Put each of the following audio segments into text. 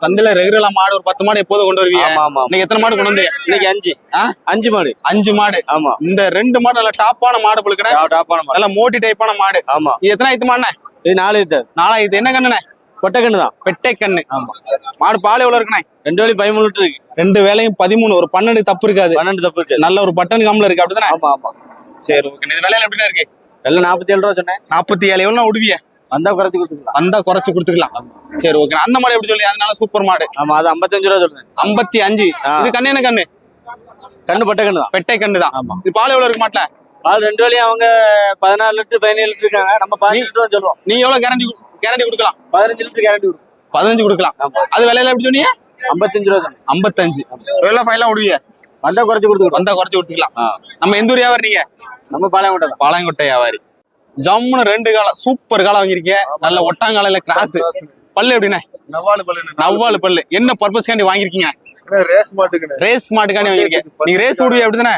சந்தையில ரெகுலரா மாடு ஒரு பத்து மாடு எப்போதும் கொண்டு வருவீங்க? ஆமா ஆமா நீங்க எத்தனை மாடு கொண்டு வந்தீங்க? இன்னைக்கு அஞ்சு? அஞ்சு மாடு. அஞ்சு மாடு. ஆமா. இந்த ரெண்டு மாடு நல்ல டாப்பான மாடு புழுக்கணே டா- டாப்பான மாடு. நல்ல மோட்டி டைப்பான மாடு. ஆமா. இது எத்தனை ஆயித்து மாடுண்ணே? இது நாலு இது நாலாயிரத்து என்ன கண்ணுண்ணே? கொட்டக்கண்ணு தான். பெட்டை கண்ணு மாடு பால் எவ்வளவு இருக்குண்ணே? ரெண்டு வழி பதிமூணு லிட்டர் இருக்கு. ரெண்டு வேலையும் பதிமூணு. ஒரு பன்னெண்டு தப்பு இருக்காது. பன்னெண்டு தப்பு இருக்கு. நல்ல ஒரு பட்டன் காம்ல இருக்கு. அப்படிதானே? ஆமா ஆமா. சரி ஓகே இது விலையில எப்படிண்ணே இருக்கு? எல்லாம் நாற்பத்தி ஏழு ரூபா சொன்னேன். நாற்பத்தி ஏழு. எவ்வளவு விடுவிய வந்தா குறைச்சி கொடுத்துக்கலாம். வந்தா குறைச்சு கொடுத்துக்கலாம். சரி ஓகே அந்த மாடு எப்படி சொல்லி? அதனால சூப்பர் மாடு. ஆமா அது ஐம்பத்தஞ்சு ரூபா சொல்றேன். ஐம்பத்தி அஞ்சு. இது கண்ணு என்ன கண்ணு? கண்ணு பட்டக்கண்ணு தான். பெட்டை கண்ணு தான். ஆமா. இது பால் எவ்வளவு இருக்கு மாட்டல? பால் ரெண்டு வழியும் அவங்க பதினாறு லிட்டர் பதினேழு லிட்டர் இருக்காங்க. நம்ம பதினஞ்சு லிட்டர் சொல்லுவோம். நீ எவ்வளவு கேரண்டி கேரண்டி கொடுக்கலாம்? பதினஞ்சு லிட்டர் கேரண்டி கொடுக்கும். பதினஞ்சு கொடுக்கலாம். அது விலையில எப்படி சொன்னீங்க? ஐம்பத்தஞ்சு ரூபா ஐம்பத்தஞ்சு. எவ்வளவு ஃபைனலா விடுவீங்க வந்தா குறைச்சி கொடுத்துக்கலாம். வந்தா குறைச்சு கொடுத்துக்கலாம். நம்ம எந்த ஊர் வியாபாரி நீங்க? நம்ம பாளையங்கோட்டை பாளையங்கோட்டை வியாபாரி. ஜம்முன்னு ரெண்டு காலம் சூப்பர் காலம் வாங்கியிருக்கீங்க. நல்ல ஒட்டாங்காலையில கிராஸ் பல்லு எப்படிண்ணே? நவாலு பல்லு நவ்வாலு பல்லு. என்ன பர்பஸ்க்காண்டி வாங்கியிருக்கீங்க? ரேஸ் மாட்டுக்குண்ணே. ரேஸ் மாட்டுக்காண்டி வாங்கியிருக்கீங்க. நீங்க ரேஸ் விடுவீங்க அப்படிதானே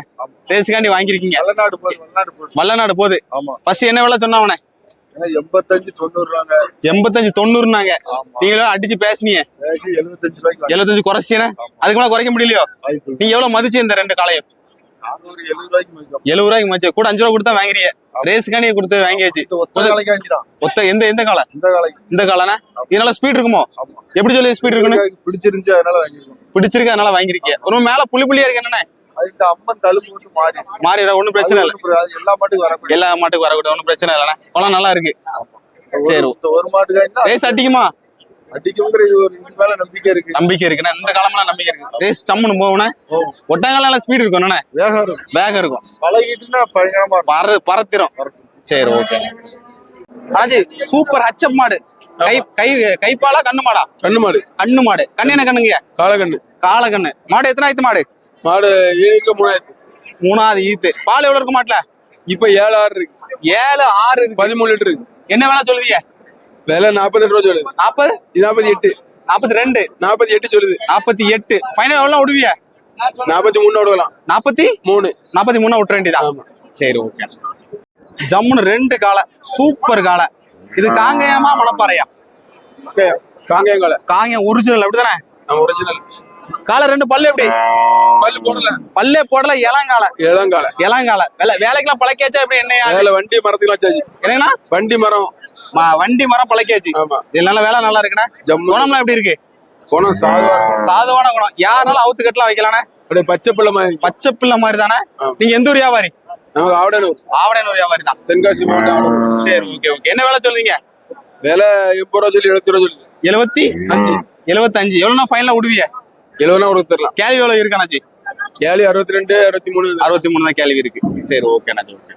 ரேஸுக்காண்டி வாங்கியிருக்கீங்க. வல்லநாடு போகுது வல்லநாடு போகுது. ஆமா. ஃபர்ஸ்ட் என்ன விலை சொன்னவனே ஏன்னா எண்பத்தஞ்சு தொண்ணூறு ரூபாங்க. எண்பத்தஞ்சு தொண்ணூறுனாங்க. நீங்களும் அடிச்சு பேசுனீங்க. பேசி எழுபத்தஞ்சு ரூபாய்க்கு எழுபத்தஞ்சு குறைச்சினே அதுக்கு மேல குறைக்க முடியலையோ? நீங்க எவ்வளவு மதிச்சு இந்த ரெண்டு காலையும் எழுபது ரூபாய்க்கு மதிச்சு கூட அஞ்சு ரூபா கொடுத்தா வாங்குறீங்க ரேஸுக்காண்டி கொடுத்து வாங்கியாச்சு. ஒத்த எந்த எந்த காலம் இந்த காலைக்கு இந்த காலனா? இதனால ஸ்பீட் இருக்குமோ? எப்படி சொல்லி ஸ்பீட் இருக்குன்னு? பிடிச்சிருந்துச்சு அதனால வாங்கிருக்கோம் பிடிச்சிருக்கு அதனால வாங்கிருக்கீங்க ஒரு மேல புள்ளி புள்ளியா இருக்கு என்னண்ணே? இந்த அம்மன் தழும்பு வந்து மாறி. மாறிட ஒண்ணும் பிரச்சனை இல்லை எல்லா மாட்டுக்கும் வரக்கூடிய எல்லா மாட்டுக்கும் வரக்கூடிய ஒண்ணும் பிரச்சனை இல்லைண்ணே. குளம் நல்லா இருக்கு. சரி. ஒரு- தான் ரேஸ் அடிக்குமா? அடிக்குங்கிற ஒரு மேல நம்பிக்கை இருக்கு. நம்பிக்கை இருக்குண்ணே. இந்த காலம்லாம் நம்பிக்கை இருக்கு. ரேஸ் டம்முன்னு போகணும் ஒட்டாங்கால ஸ்பீட் இருக்கும் என்னண்ணே வேகம் இருக்கும். வேகம் இருக்கும். பழகிட்டுன்னா பயங்கரமா பற பறத்திரும். சரி ஓகே அண்ணாச்சி சூப்பர் ஹச்சப் மாடு. கை கை கைப்பாலா கண்ணு மாடா? கண்ணு மாடு. கண்ணு மாடு. கண்ணு என்ன கண்ணுங்க? காலக்கண்ணு. காள கண்ணு மாடு எத்தனை ஆயித்து மாடு? மாடு ஏழுக்கு மூணாயிரத்து. மூணாவது ஈத்து. பால் எவ்வளவு இருக்கு மாட்டுல இப்ப ஏழு ஆறு இருக்கு. ஏழு ஆறு பதிமூணு லிட்டர் இருக்கு. என்ன வேலை சொல்லுதீங்க. விலை நாற்பத்தி ரூபா சொல்லுது. நாற்பது? நாற்பத்தி எட்டு. நாற்பத்தி ரெண்டு. நாற்பத்தி எட்டு சொல்லுது. நாற்பத்தி எட்டு. ஃபைனல் எவ்வளவு விடுவிய? நாற்பத்தி மூணு விடலாம். நாற்பத்தி? மூணு. நாற்பத்தி மூணா விட்டுற வேண்டியதா? ஆமா. சரி ஓகே ஜம்முன்னு ரெண்டு காலை. சூப்பர் காலை. இது காங்கேயமா மணப்பாறையா? காங்கேயங்கால காங்கேயம் ஒரிஜினல் அப்படிதானே? ஒரிஜினல் காலை ரெண்டு பல்லு எப்படி? பல்லு போடல. பல்லே போடல இளங்கால. இளங்கால. இளங்கால. வேலை வேலைக்கெல்லாம் பழக்கியாச்சா எப்படி என்னையா? வேலை வண்டி மரத்துக்குலாம் சாச்சு என்னன்னா வண்டி மரம். வண்டி மரம் பழக்கியாச்சு. ஆமா. இது நல்ல வேலை நல்லா இருக்குண்ணே? ஜம்மு குணம்லாம் எப்படி இருக்கு? குணம் சாதுவா சாதுவான குணம். யாருனாலும் அவுத்து கட்டலாம் வைக்கலானே அப்படியே பச்சை பிள்ளை மாதிரி. பச்சை பிள்ளை மாதிரி தானே. நீங்க எந்த ஒரு வியாபாரி? ஆவடனூர். ஆவடையனூர் வியாபாரி தான் தென்காசி மாவட்டம் ஆவடனூர். சரி ஓகே ஓகே. என்ன வேலை சொல்றீங்க? விலை எண்பது ரூபா சொல்லி எழுபத்தி ரூபா சொல்லி. எழுபத்தி? அஞ்சு. எழுபத்தஞ்சு. எவ்வளோனா ஃபைனலா விடுவிய? எழுபதுனா கொடுத்துடலாம் கேள்வி எவ்வளவு இருக்கானாச்சு கேலி அறுபத்தி ரெண்டு அறுபத்தி மூணு. அறுபத்தி மூணு தான் கேள்வி இருக்கு. சரி ஓகேண்ணாச்சி ஓகே.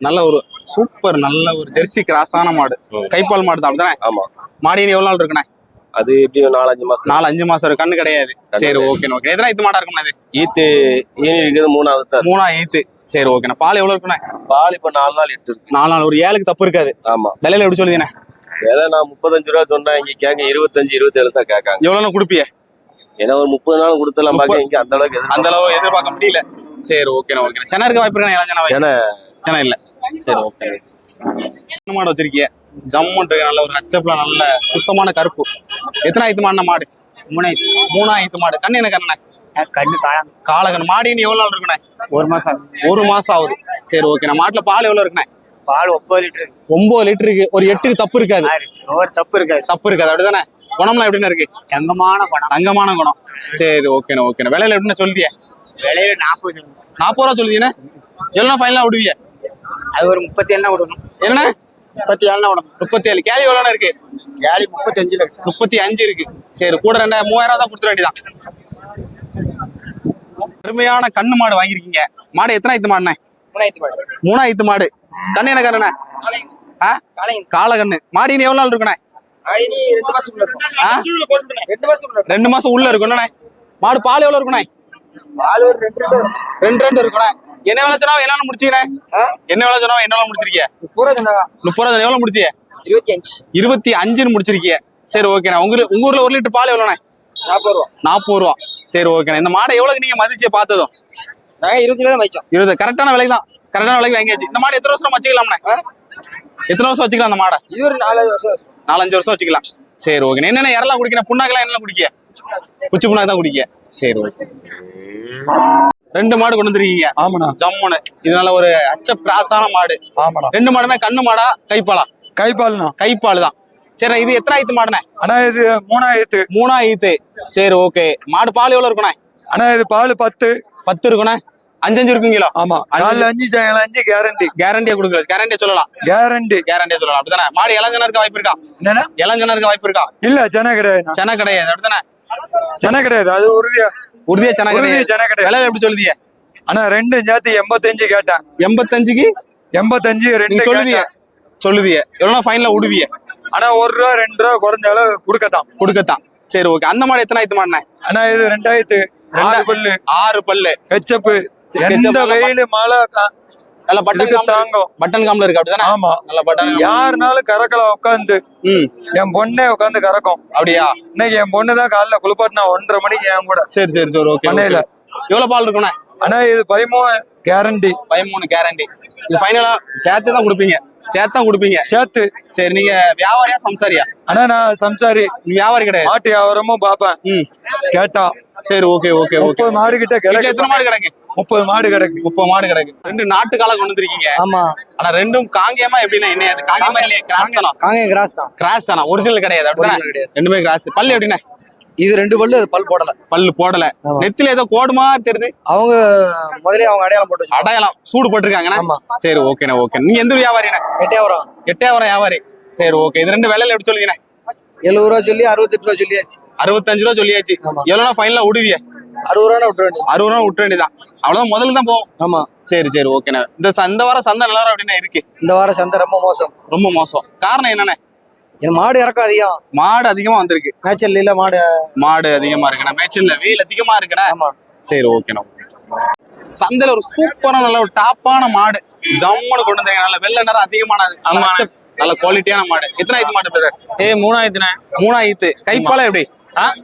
நல்ல ஒரு சூப்பர் நல்ல ஒரு ஜெர்சி கிராஸான மாடு. கைப்பால் மாடு தான் அப்படிதானே? ஆமா. மாடி இனி எவ்வளவு நாள் இருக்குண்ணே? அது எப்படி நாலஞ்சு மாசம். நாலு அஞ்சு மாசம் இருக்கு. கண்ணு கிடையாது. சரி ஓகே ஓகே எத்தனை இது மாடா இருக்குண்ணா ஈத்து ஈனி இருக்குது மூணாவது மூணா ஈத்து. சரி ஓகேண்ணா பால் எவ்வளவு இருக்குண்ணே பால் இப்ப நாலு நாள் எட்டு இருக்கு. நாலு நாள். ஒரு ஏழுக்கு தப்பு இருக்காது. ஆமா. விலையில எப்படி சொல்லுதீண்ணே? விலை நான் முப்பத்தஞ்சு ரூபா சொன்னா இங்க கேட்க இருபத்தஞ்சு இருபத்தேழு தான் கேட்காங்க. எவ்வளவு கொடுப்பிய? ஏன்னா ஒரு முப்பது நாள் கொடுத்தலாம் பாக்க இங்க அந்த அளவுக்கு அந்த. அளவு எதிர்பார்க்க முடியல. சரி ஓகேண்ணா ஓகே சென்னை இருக்க வாய்ப்பு இருக்கா ஏன்னா சென்னை இல்ல. சரி ஓகே என்ன மாடு வச்சிருக்கீங்க ஜம்முன் நல்ல ஒரு ஹச்சப்ல நல்ல சுத்தமான கருப்பு. எத்தனை ஆயிரத்து மாடின மாடு? மூணாயிரத்து மூணாயிரத்து மாடு. கண்ணு என்ன கண்ணே கண்ணு காலகன். மாடி இன்னும் எவ்வளவு நாள் இருக்குண்ணே? ஒரு மாசம் ஒரு மாசம் ஆகுது. சரி ஓகே மாட்டுல பால் எவ்வளவு இருக்குண்ணே? பால் ஒன்பது லிட்டர். ஒன்பது லிட்டருக்கு ஒரு எட்டுக்கு தப்பு இருக்காது. ஒரு தப்பு இருக்காது. தப்பு இருக்காது. அப்படிதானே? குணம்லாம் எப்படின்னு இருக்கு? தங்கமான பணம் தங்கமான குணம். சரி ஓகேண்ணே ஓகேண்ணே விலையில எப்படின்னு சொல்லிட்டியே விலையில நாற்பது நாற்பது ரூபா சொல்லுதீங்கண்ணே எவ்வளோ ஃபைனலா விடுவீங்க அது ஒரு முப்பத்தி ஏழு விடணும். என்னண்ணே? முப்பத்தி ஏழு விடணும். முப்பத்தி ஏழு கேள்வி எவ்வளோண்ணே இருக்கு? ஏழு முப்பத்தி அஞ்சுல இருக்கு. முப்பத்தி அஞ்சு இருக்கு. சரி கூட ரெண்டா மூவாயிரம் தான் கொடுத்துட வேண்டியதான் அருமையான கண்ணு மாடு வாங்கியிருக்கீங்க. மாடு எத்தனை ஐத்து மாடுண்ணே? மூணாயிரத்து மாடு. கண்ணு என்ன கண்ணுண்ணே? கால கண்ணு. மாடு இனி எவ்வளவு நாள் இருக்குண்ணே? ரெண்டு ரெண்டு மாசத்துக்குள்ள இருக்கும். ரெண்டு மாசம் உள்ள இருக்கும் மாடு பால் எவ்வளவு இருக்குண்ணே? ரெண்டு ரெண்டு இருக்குண்ணே என்ன வேலை சொன்னா என்ன? என்ன வேலை சொன்னா என்ன முடிச்சிருக்கீங்க முப்பது ரூபா எவ்வளவு முடிச்சிய? இருபத்தி அஞ்சு. இருபத்தி அஞ்சுன்னு முடிச்சிருக்கீங்க சரி ஓகேண்ணே உங்க உங்க ஊர்ல ஒரு லிட்டர் பால் எவ்வளோண்ணே நாற்பது ரூபா. நாற்பது ரூபா. சரி ஓகேண்ணே இந்த மாடை எவ்வளவு நீங்க மதிச்சு பார்த்ததும்? நாங்க இருபத்தி ரூபா தான் மதிச்சோம். இருபது. கரெக்டான விலைக்கு தான் கரெக்டான விலைக்கு வாங்கியாச்சு. இந்த மாடு எத்தனை வருஷம் வச்சுக்கலாம்ண்ணே? எத்தனை வருஷம் வச்சுக்கலாம் அந்த மாடை? இது ஒரு நாலாவது வருஷம். நாலஞ்சு வருஷம் வச்சுக்கலாம். சரி ஓகே என்னென்ன இறலாம் குடிக்கணும் புண்ணாக்கெல்லாம் என்ன குடிக்க குச்சி புண்ணாக்கு தான் குடிக்க சரி ஓகே. ரெண்டு மாடு கொண்டு வந்துருக்கீங்க. ஆமாண்ணா. ஜம்முன்னு. இதனால ஒரு அச்ச கிராஸான மாடு. ஆமாண்ணா. ரெண்டு மாடுமே கண்ணு மாடா கைப்பாலா? கைப்பால்ண்ணா. கைப்பால் தான். சரி இது எத்தனை ஆயித்து மாடுனே அண்ணா இது மூணாயிரத்து. மூணா ஈத்து சரி ஓகே. மாடு பால் எவ்வளவு இருக்குண்ணே? அண்ணா இது பால் பத்து. பத்து இருக்குண்ணே? அஞ்சு அஞ்சு இருக்குங்களா? ஆமா. காலைல அஞ்சு. சாயங்காலம் அஞ்சு கேரண்டி கேரண்டியா கொடுக்கல கேரண்டியா சொல்லலாம். கேரண்டி கேரண்டியா சொல்லலாம். அப்படிதானே மாடு இளஞ்சனா இருக்க வாய்ப்பு இருக்கா? என்னன்னா இளஞ்சனா இருக்க வாய்ப்பு இருக்கா? இல்ல சென்னை கிடையாதுண்ணா. சென கிடையாது. அப்படிதானே சென்னை கிடையாது அது உறுதியா. உறுதியா சென கிடையாது. சென்னை கிடையாது. விலை எப்படி சொல்லுதிய? அண்ணா ரெண்டு சேர்த்து எண்பத்தஞ்சு கேட்டேன். எண்பத்தஞ்சுக்கு? எண்பத்தஞ்சு ரெண்டு சொல்லுதிய. கேட்டேன். சொல்லுதிய. எவ்வளவு ஃபைனல விடுவிய அண்ணா ஒரு ரூபா ரெண்டு ரூபா குறைஞ்சாலும் கொடுக்கத்தான். கொடுக்கத்தான். சரி ஓகே அந்த மாடு எத்தனை ஆயித்து மாடுனே அண்ணா இது ரெண்டாயிரத்து ரெண்டு பல்லு. ஆறு பல்லு. ஹெச்சப்பு எந்த வெயில் மழை நல்ல பட்டன் தாங்கும். பட்டன் காம்புல இருக்கு அப்படிதானே? ஆமா. நல்ல பட்டன் யாருனாலும் கறக்கலாம் உட்காந்து என் பொண்ணே உட்காந்து கறக்கும். அப்படியா? இன்னைக்கு என் பொண்ணு தான் காலைல குளிப்பாட்டினா ஒன்றரை மணிக்கு என் கூட. சரி சரி சரி ஓகே பண்ணையில. எவ்வளவு பால் இருக்குண்ணே ஆனா இது பதிமூணு கேரண்டி பதிமூணு கேரண்டி இது ஃபைனலா சேர்த்து தான் கொடுப்பீங்க. சேர்த்து தான் கொடுப்பீங்க. சேர்த்து. சரி நீங்க வியாபாரியா சம்சாரியா? ஆனா நான் சம்சாரி. நீ வியாபாரி கிடையாது. மாட்டு வியாபாரமும் பார்ப்பேன். ம். கேட்டா. சரி ஓகே ஓகே ஓகே முப்பது மாடு கிட்ட வீட்டுல எத்தனை கிடக்கு மாடு கிடக்கு? முப்பது மாடு கிடக்கு. முப்பது மாடு கிடக்கு. ரெண்டு நாட்டு காலை கொண்டு வந்திருக்கீங்க. ஆமா. ஆனா ரெண்டும் காங்கேயமா எப்படின்னா என்ன அது காங்கேயமா இல்லையா? கிராஸ் தானா? காங்க கிராஸ் தான். கிராஸ் தானா? ஒரிஜினல் கிடையாது அப்படிதானே. ரெண்டுமே கிராஸ் பல்லு எப்படின்னா இது ரெண்டு பல்லு அது பல் போடல. பல்லு போடல. நெத்தில ஏதோ கோடுமா தெரியுது? அவங்க முதலே அவங்க அடையாளம் போட்டு. அடையாளம். சூடு போட்டிருக்காங்கண்ணா? சரி ஓகேண்ணா ஓகே நீங்க எந்த வியாபாரிண்ணே? எட்டே வரும் வியாபாரி. சரி ஓகே இது ரெண்டு விலையில எப்படி சொல்லுங்கண்ணே எழுபது ரூபா சொல்லி அறுபத்தெட்டு ரூபா சொல்லியாச்சு. அறுபத்தஞ்சு ரூபா சொல்லியாச்சு. ஆமா. எவ்வளோ ஃபைனலா விடுவிய. அறுபது ரூபா விட்டுற வேண்டியது அறுபது ரூபா விட்டுற வேண்டியதான் அவ்வளவுதான் முதல்ல தான் போகும் ஆமா. சரி சரி ஓகேண்ணே இந்த இந்த வாரம் சந்தை நிலவரம் அப்படின்னா இருக்கு. இந்த வாரம் சந்தை ரொம்ப மோசம். ரொம்ப மோசம். காரணம் என்னண்ணே என் மாடு இறக்கம் அதிகம். மாடு அதிகமா வந்திருக்கு. மேய்ச்சல் இல்ல மாடு. மாடு அதிகமா இருக்குண்ணே மேய்ச்சல்ல வெயில் அதிகமா இருக்குண்ணே ஆமா. சரி ஓகேண்ணா சந்தையில ஒரு சூப்பரா நல்ல ஒரு டாப்பான மாடு. ஜம்முன்னு கொண்டு வந்தீங்க. நல்ல வெள்ளை நிறம் அதிகமானது நல்ல நல்ல குவாலிட்டியான மாடு. எத்தனை ஆயிரத்து மாடு பிரதர் ஏ மூணாயிரத்துண்ணே. மூணாயிரத்து. கைப்பாலா எப்படி?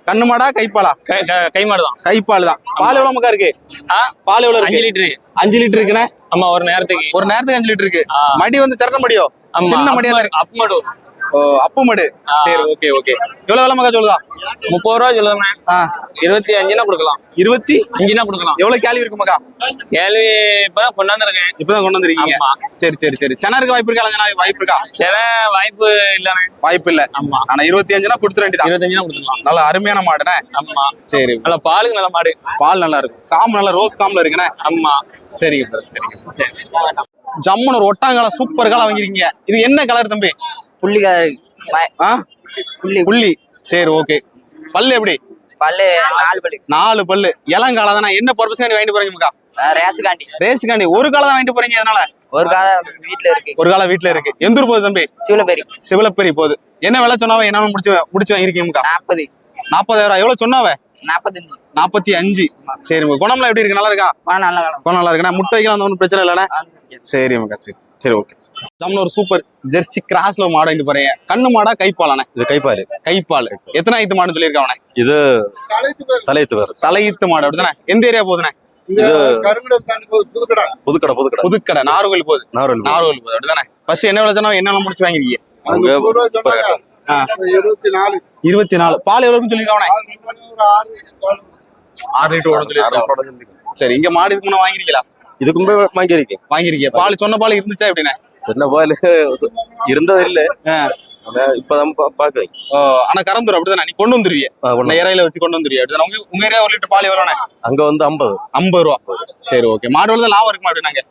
கண்ணு மாடா கைப்பாலா கை மாடு தான் கைப்பால் தான். பால் எவ்வளவு மக்கா இருக்கு? பால் எவ்வளவு அஞ்சு லிட்டரு. அஞ்சு லிட்டர் இருக்குண்ணே? ஆமா ஒரு நேரத்துக்கு. ஒரு நேரத்துக்கு அஞ்சு லிட்டர் இருக்கு. மடி வந்து சிறந்த மடியோ சின்ன மடியா இருக்கு. அப்பு மாடு. ஓ அப்பு மடு. சரி ஓகே ஓகே எவ்வளவு வேலை மக்கா சொல்லுதா? முப்பது ரூபா சொல்லுதாண்ணே ஆ. இருபத்தி அஞ்சுனா கொடுக்கலாம். இருபத்தி? அஞ்சுனா கொடுக்கலாம். எவ்வளவு கேள்வி இருக்கு மக்கா கேள்வி இப்பதான் கொண்டாந்துருக்கேன் இப்பதான் கொண்டு வந்திருக்கீங்க. சரி சரி சரி. சென்னை இருக்க வாய்ப்பு இருக்கா? இல்லைன்னா வாய்ப்பு இருக்கா? சில வாய்ப்பு இல்லண்ணே வாய்ப்பு இல்ல. ஆமா. ஆனா இருபத்தி அஞ்சுனா கொடுத்துட வேண்டியதான் இருபத்தஞ்சுனா கொடுத்துக்கலாம். நல்ல அருமையான மாடுனே ஆமா. சரி. நல்ல பாலுக்கு நல்ல மாடு. பால் நல்லா இருக்கும் காம்பு நல்லா ரோஸ் காம்புல இருக்குண்ணே. ஆமா. சரிங்க சரிங்க சரி. ஜம்முன்னு ஒரு ஒட்டாங்கால சூப்பர் காலம் வாங்கிருக்கீங்க இது என்ன கலர் தம்பி? புள்ளி புள்ளி. சரி ஓகே பல்லு எப்படி? பல்லு நாலு பல்லு. நாலு பல்லு. இளங்கால தானே என்ன பர்பஸ் வாங்கிட்டு போறீங்க ரேசுகாண்டி ரேஸுக்காண்டி ஒரு காலம் தான் வாங்கிட்டு போறீங்க அதனால ஒரு காலம் வீட்டுல இருக்கு. ஒரு காலம் வீட்டுல இருக்கு. எந்த ஊர் போகுது தம்பி? சிவலப்பேரி சிவலப்பேரி போகுது. என்ன விலை சொன்னாவ என்ன முடிச்சு முடிச்சு வாங்கிருக்கீங்க நாற்பது. நாற்பதாயிரம் எவ்வளவு சொன்னாவ? நாற்பத்தஞ்சு. நாற்பத்தி அஞ்சு. சரி குணம்லாம் எப்படி இருக்கு? நல்லா இருக்கா? நல்ல குணம் நல்லா இருக்குண்ணா? முட்டை வைக்கலாம் அந்த ஒன்றும் பிரச்சனை இல்லைண்ணே? சரி மக்கா. சரி சரி ஓகே நம்மள ஒரு சூப்பர் ஜெர்சி கிராஸ்ல மாடு வாங்கிட்டு போறீங்க கண்ணு மாடா கைப்பாலானே இது கைப்பால். கைப்பால். எத்தனை ஐத்து மாடுன்னு சொல்லியிருக்காவனே இது தலையத்து வேறு தலையீத்து மாடு அப்படிதானே? எந்த ஏரியா போகுதுண்ணே? புதுக்கடை. புதுக்கடை புதுக்கடை. நாகர்கோவில் போகுது. நாவல் நாகர்கோவில் போகுது அப்படிதானே? ஃபர்ஸ்ட் என்ன முடிச்சு வாங்கிருக்கீங்க. இருபத்தி நாலு இருபத்தி நாலு பால் எவ்வளவுன்னு சொல்லியிருக்காவனே ஆறு லிட்டர் சொல்லியிருக்காங்க சரி இங்க மாடு இதுக்கு முன்ன வாங்கிருக்கீங்களா? இதுக்கு முன்பே வாங்கியிருக்கேன். வாங்கிருக்கீங்க. பால் சொன்ன பால் இருந்துச்சா எப்படிண்ணே? சின்ன பால் இருந்தது இல்ல ஆ. ஆனா இப்பதான் பா- பாக்குறேன். ஓ, ஆனா கறந்துரும் அப்படிதானே? நீ கொண்டு. இந்த இறையில வச்சு கொண்டு வந்துருவீங்க அப்படிதானே? உங்க உங்க ஏரியா ஒரு லிட்டர் பால் எவ்வளோண்ணே அங்க வந்து ஐம்பது. ஐம்பது ரூபா. சரி ஓகே மாடு வளர்ந்து லாபம் இருக்குமா அப்படின்னாங்க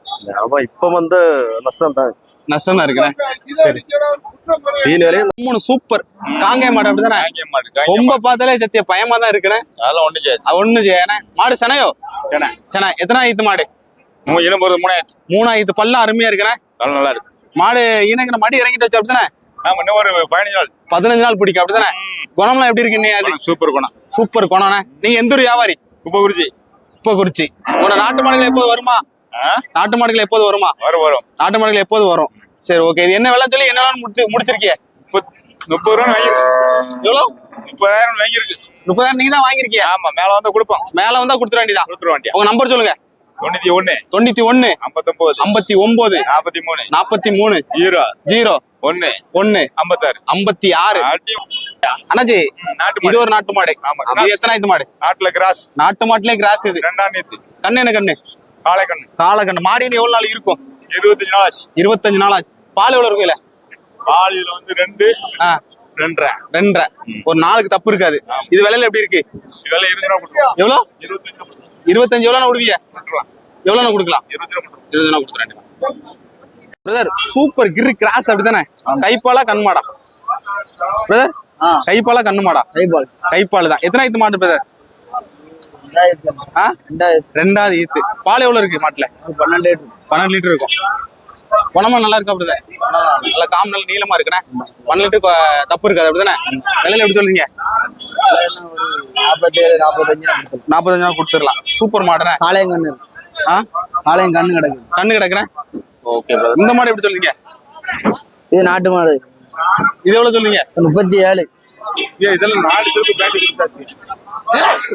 ஆமா இப்ப வந்து நஷ்டம் தான். நஷ்டம் தான் இருக்குண்ணே. மூணு சூப்பர் காங்கேய மாடு அப்படிதானே? ரொம்ப பார்த்தாலே சத்திய பயமா தான் இருக்குண்ணே. அதெல்லாம் ஒண்ணு அது ஒண்ணு செய்யணே மாடு செனையோ? சென. எத்தனை ஆயித்து மாடு? போறது மூணாயிரத்து பல்லாம் அருமையா இருக்குண்ணே. நல்லா இருக்கு. மாடு இனங்கிற மடி இறங்கிட்டு வச்சு அப்படிதானே? ஆமா இன்னும் ஒரு பதினஞ்சு நாள். பதினஞ்சு நாள் பிடிக்கும் அப்படிதானே? குணம்லாம் எப்படி இருக்கு நீ அது? சூப்பர் குணம். சூப்பர் குணம்ண்ணே நீங்க எந்த ஒரு வியாபாரி? உப்ப குறிச்சி இப்ப குறிச்சி உன நாட்டு மாடுகள் எப்போது வருமா? நாட்டு மாடுகள் எப்போது வருமா? வரும் வரும். நாட்டு மாடுகள் எப்போது வரும்? சரி ஓகே இது என்ன விலை சொல்லி என்ன வேலை முடிச்சு முடிச்சிருக்கிய? முப்பது ரூபா வாங்கிருக்கு எவ்வளோ? முப்பதாயிரம் வாங்கியிருக்கு. முப்பதாயிரம் நீங்க தான் வாங்கிருக்கிய ஆமா மேல வந்து கொடுப்போம். மேல வந்தா கொடுத்துட வேண்டியதான் கொடுத்துருவோம் வண்டியா? உங்க நம்பர் சொல்லுங்க. தொண்ணூத்தி ஒண்ணு. தொண்ணூத்தி ஒண்ணு. ஐம்பத்தொன்பது ஐம்பத்தி ஒன்பது நாற்பத்தி மூணு. நாற்பத்தி மூணு. ஜீரோ. ஜீரோ. ஒண்ணு. ஒண்ணு. ஐம்பத்தாறு. ஐம்பத்தி ஆறு. நாட்டு இது ஒரு நாட்டு மாடு. ஆமா. இது எத்தனை ஆயிரத்து மாடு? நாட்டுல கிராஸ். நாட்டு மாட்டுலயே கிராஸ் இது. ரெண்டாம் நேத்து. கண்ணு என்ன கண்ணு? காளை கண்ணு காளை கண்ணு மாடு இன்னும் எவ்வளவு நாள் இருக்கும்? இருபத்தஞ்சு நாள் ஆச்சு. இருபத்தஞ்சு நாள் ஆச்சு. பால் எவ்வளவு இருக்குல்ல காலையில வந்து ரெண்டு ரெண்டரை. ரெண்டரை. ஒரு நாளுக்கு தப்பு இருக்காது. இது விலையில எப்படி இருக்கு? இதெல்லாம் இருபது ரூபா கொடுக்கலாம் எவ்வளோ? இருபத்தஞ்சு. இருபத்தஞ்சு எவ்வளோ விடுவீங்க எவ்வளோ கொடுக்கலாம்? இருபது ரூபா கொடுத்துறேன். பிரதர் சூப்பர் கிரு கிராஸ் அப்படித்தானே கைப்பாலா கண்மாடா? பிரதர். கைப்பாலா கண்ணுமாடா கைபால் கைப்பால் தான். எத்தனை ஈத்து மாட்டு பிரதர் ரெண்டாவது ஈத்து. பால் எவ்வளவு இருக்கு மாட்டுல? பன்னெண்டு லிட்டர். பன்னெண்டு லிட்டர் இருக்கும். குணமா நல்லா இருக்கா பிரதர் நல்லா காம் நல்ல நீளமா இருக்குண்ணே. பன்னெண்டு லிட்டர் தப்பு இருக்காது அப்படிதானே? விலையில எப்படி சொல்றீங்க? நாற்பத்தேழு நாற்பத்தஞ்சு நாற்பத்தஞ்சு கொடுத்துடலாம். சூப்பர் மாடுனே காளையம் கண்ணு. ஆ? காளையம் கண்ணு கிடக்குது கண்ணு கிடக்குறேன் ஓகே பிரதர் இந்த மாடு எப்படி சொல்றீங்க? இது நாட்டு மாடு. இது எவ்வளவு சொல்றீங்க? முப்பத்தி ஏழு இதெல்லாம் நாலு திருப்பி பேட்டி கொடுத்தாச்சு.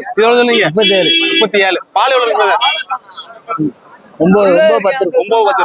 இது எவ்வளவு சொல்றீங்க? முப்பத்தி ஏழு முப்பத்தி ஏழு பால் எவ்வளவு? ஒன்பது ஒன்பது பத்து ஒன்பது பத்து